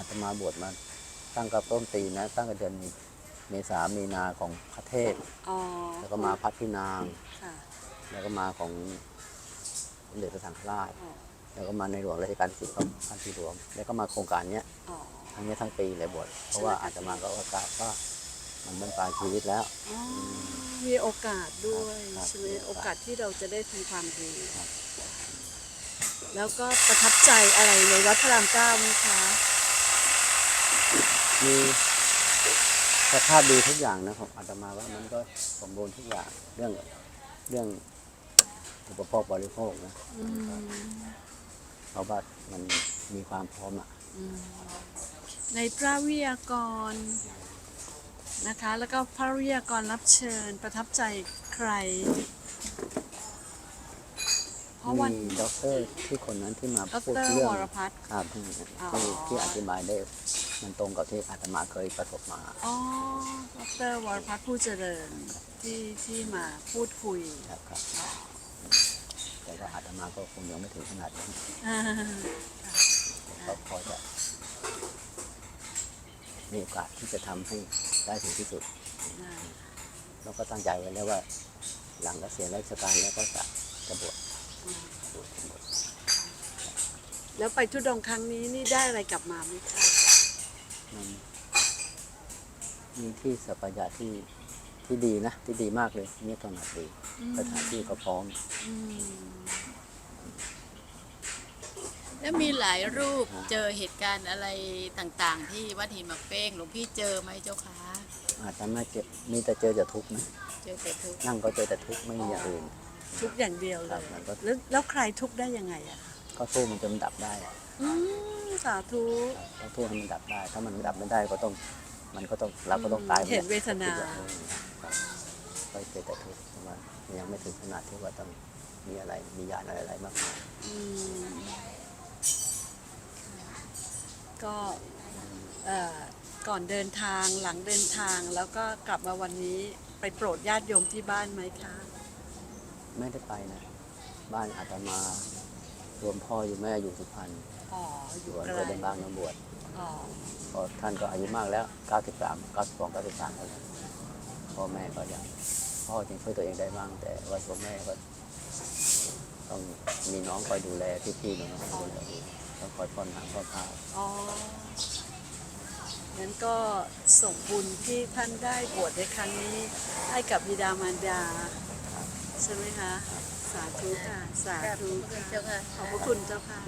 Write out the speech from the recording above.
อาตมาบวชมาตั้งกับต้นปีนะ ตั้งแต่เดือนเมษามีนาของพระเทพอ๋อแล้วก็มาพัดพินาง ค่ะแล้วก็มาของสมเด็จพระสังฆราช อ๋อแล้วก็มาในหลวงรัชกาลที่สิบก็พันที่หลวง แล้วก็มาโครงการเนี้ยอ๋อทั้งนี้ทั้งปีเลยบวชเพราะว่าอาตมาก็ว่ากะว่ามันเป็นปลายชีวิตแล้ว อ๋อมีโอกาสด้วยครับใช่ไหมมีโอกาส โอกาสที่เราจะได้ทำความดีครับแล้วก็ประทับใจอะไรในวัดพระรามเก้าไหมคะ มีสภาพดีทุกอย่างนะของอาตมาว่ามันก็สมบูรณ์ทุกอย่างเรื่องเรื่องอุปโภคบริโภคนะอืมเพราะว่ามันมีความพร้อมอะอืมในพระวิทยากรนะคะ แล้วก็พระวิทยากรรับเชิญประทับใจใคร เพราะวันมีด็อกเตอร์ที่คนนั้นที่มาดพูดรเรื่องวรพัฒน์ครับที่อ๋อที่ที่อธิบายได้ มันตรงกับที่อาตมาเคยประสบมา อ๋อดรวรพัฒน์ผู้เจริญที่ที่มาพูดคุย ครับครับ แต่ว่าอาตมาก็คงยังไม่ถึงขนาดนั้นอ่าก็พอจะมีโอกาสที่จะทำให้ได้ถึงที่สุด แล้วก็ตั้งใจไว้แล้วว่า หลังเกษียณราชการแล้วก็จะจะบวชบวชบวชแล้วไปทุดงค์ครั้งนี้นี่ได้อะไรกลับมาไหมคะ มัน มีที่สัปยะที่ที่ดีนะ ที่ดีมากเลยนี่ขนาดดีสถานที่ก็พร้อมอืมแล้วมีหลายรูปเจอเหตุการณ์อะไรต่างๆ ที่วัดหินหมากเป้งหลวงพี่เจอไหมเจ้าคะอาจจะไม่เจ็บมีแต่เจอแต่ทุกข์นะเจอแต่ทุกข์นั่งก็เจอแต่ทุกข์ไม่มีอย่างอื่นทุกอย่างเดียวเลครัยบมันก็แล้วแล้วใครทุกข์ได้ยังไงอะคะก็สู้มันจนมันดับได้อะอืมสาธุครับต้องสู้ให้มันดับได้ ถ้ามันดับไม่ได้ก็ต้อง มันก็ต้องเราก็ต้องตายเห็นเวทนาครับก็เจอแต่ทุกข์เพราะว่ายังไม่ถึงขนาดที่ว่าต้องมีอะไรมียานอะไรอะไรมากมายอืมก็เอ่อก่อนเดินทางหลังเดินทางแล้วก็กลับมาวันนี้ไปโปรดญาติโยมที่บ้านไหมคะ ไม่ได้ไปนะ บ้านอาตมา รวมพ่ออยู่แม่อยู่สุพรรณอ๋อออยู่ยู่อำไกเภลอเดินบางนบวชอ๋อเพราะท่านก็อายุมากแล้ว 93 92 93แล้วพ่อแม่ก็ยังพ่อยังช่วยตัวเองได้บ้างแต่ว่าตัวแม่ก็ต้องมีน้องคอยดูแลพี่ๆน้องๆดูแลต้องคอยป้อนน้ำป้อนข้าวอ๋องั้นก็ส่งบุญที่ท่านได้บวชในครั้งนี้ให้กับบิดามารดา ใช่ไหมคะ สาธุค่ะ สาธุค่ะเจ้าค่ะขอบพระคุณเจ้าค่ะ